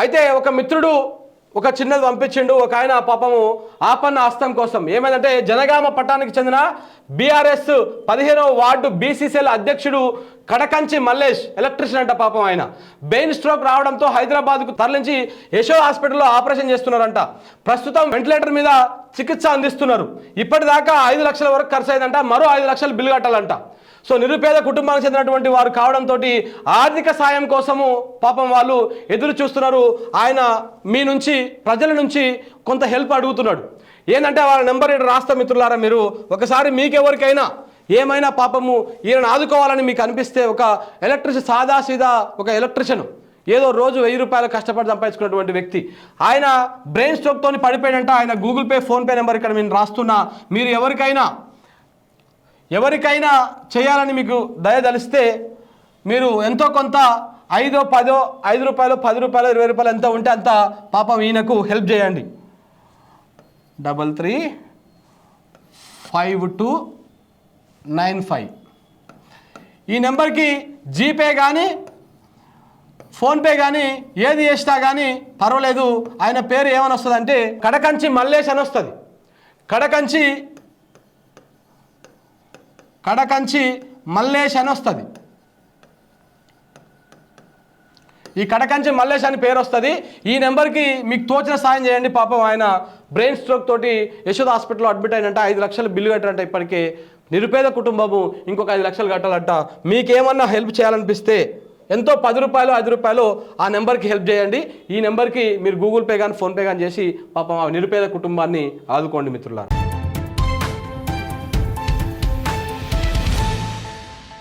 అయితే ఒక మిత్రుడు ఒక చిన్నది పంపించిండు. ఒక ఆయన పాపము ఆపన్న హస్తం కోసం. ఏమైందంటే జనగామ పట్టణానికి చెందిన బీఆర్ఎస్ పదిహేనవ వార్డు బీసీసీఎల్ అధ్యక్షుడు కడకంచి మల్లేష్ ఎలక్ట్రిషియన్ అంట పాపం ఆయన. బెయిన్ స్ట్రోక్ రావడంతో హైదరాబాద్కు తరలించి యశో హాస్పిటల్లో ఆపరేషన్ చేస్తున్నారంట. ప్రస్తుతం వెంటిలేటర్ మీద చికిత్స అందిస్తున్నారు. ఇప్పటిదాకా ఐదు లక్షల వరకు ఖర్చు అయిందంట. మరో ఐదు లక్షలు బిల్లు కట్టాలంట. సో నిరుపేద కుటుంబానికి చెందినటువంటి వారు కావడంతో ఆర్థిక సాయం కోసము పాపం వాళ్ళు ఎదురు చూస్తున్నారు. ఆయన మీ నుంచి ప్రజల నుంచి కొంత హెల్ప్ అడుగుతున్నాడు. ఏంటంటే వాళ్ళ నెంబర్ ఇక్కడ రాస్తా మిత్రులారా మీరు ఒకసారి మీకెవరికైనా ఏమైనా పాపము ఈయనను ఆదుకోవాలని మీకు అనిపిస్తే ఒక ఎలక్ట్రిషియన్ సాదా సీదా ఒక ఎలక్ట్రిషియన్ ఏదో రోజు వెయ్యి రూపాయలు కష్టపడి సంపాదించుకున్నటువంటి వ్యక్తి. ఆయన బ్రెయిన్ స్ట్రోక్తో పడిపోయాడంట. ఆయన గూగుల్ పే ఫోన్పే నెంబర్ ఇక్కడ నేను రాస్తున్నా. మీరు ఎవరికైనా ఎవరికైనా చేయాలని మీకు దయదలిస్తే మీరు ఎంతో కొంత ఐదో పదో ఐదు రూపాయలు పది రూపాయలు ఇరవై రూపాయలు ఎంత ఉంటే అంత పాపం ఈయనకు హెల్ప్ చేయండి. Double three five two nine five. ఈ నెంబర్కి జీపే కానీ ఫోన్పే కానీ ఏది చేసినా కానీ పర్వాలేదు. ఆయన పేరు ఏమని వస్తుందంటే కడకంచి మల్లేష్ అని వస్తుంది. కడకంచి కడకంచి మల్లేష్ అని వస్తుంది. ఈ కడకంచి మల్లేష్ అని పేరు వస్తుంది. ఈ నెంబర్కి మీకు తోచిన సాయం చేయండి. పాపం ఆయన బ్రెయిన్ స్ట్రోక్ తోటి యశోద హాస్పిటల్లో అడ్మిట్ అయినంట. ఐదు లక్షలు బిల్లు కట్టారంట ఇప్పటికే. నిరుపేద కుటుంబము ఇంకొక ఐదు లక్షలు కట్టాలంట. మీకేమన్నా హెల్ప్ చేయాలనిపిస్తే ఎంతో పది రూపాయలు ఐదు రూపాయలు ఆ నెంబర్కి హెల్ప్ చేయండి. ఈ నెంబర్కి మీరు గూగుల్ పే కానీ ఫోన్పే కానీ చేసి పాపం ఆ నిరుపేద కుటుంబాన్ని ఆదుకోండి మిత్రులారా.